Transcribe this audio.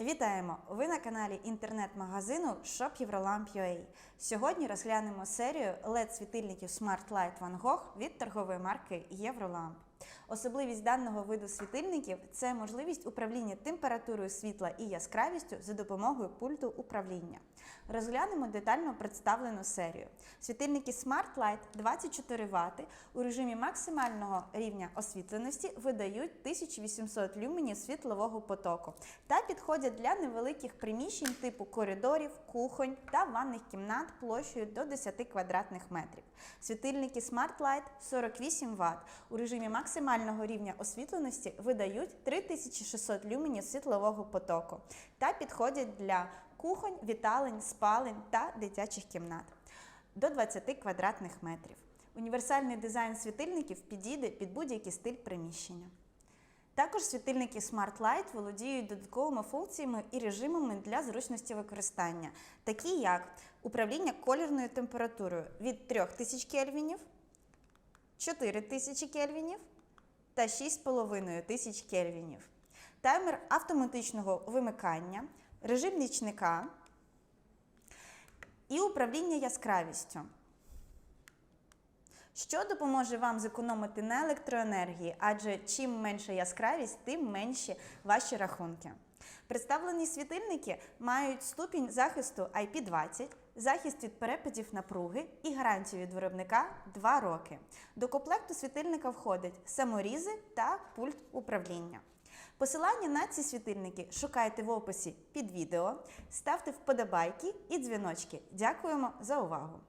Вітаємо! Ви на каналі інтернет-магазину ShopEurolamp.ua. Сьогодні розглянемо серію LED світильників Smart Light Van Gogh від торгової марки Євроламп. Особливість даного виду світильників це можливість управління температурою світла і яскравістю за допомогою пульту управління. Розглянемо детально представлену серію. Світильники Smart Light 24 Вт у режимі максимального рівня освітленості видають 1800 люменів світлового потоку та підходять для невеликих приміщень типу коридорів, кухонь та ванних кімнат площею до 10 квадратних метрів. Світильники Smart Light 48 Вт у режимі максимального рівня освітленості видають 3600 люменів світлового потоку та підходять для кухонь, віталень, спалень та дитячих кімнат до 20 квадратних метрів. Універсальний дизайн світильників підійде під будь-який стиль приміщення. Також світильники Smart Light володіють додатковими функціями і режимами для зручності використання, такі як управління колірною температурою від 3000 кельвінів, 4000 кельвінів та 6,5 тисяч кельвінів, таймер автоматичного вимикання, режим нічника і управління яскравістю. Що допоможе вам зекономити на електроенергії, адже чим менша яскравість, тим менші ваші рахунки. Представлені світильники мають ступінь захисту IP20, захист від перепадів напруги і гарантію від виробника 2 роки. До комплекту світильника входять саморізи та пульт управління. Посилання на ці світильники шукайте в описі під відео, ставте вподобайки і дзвіночки. Дякуємо за увагу!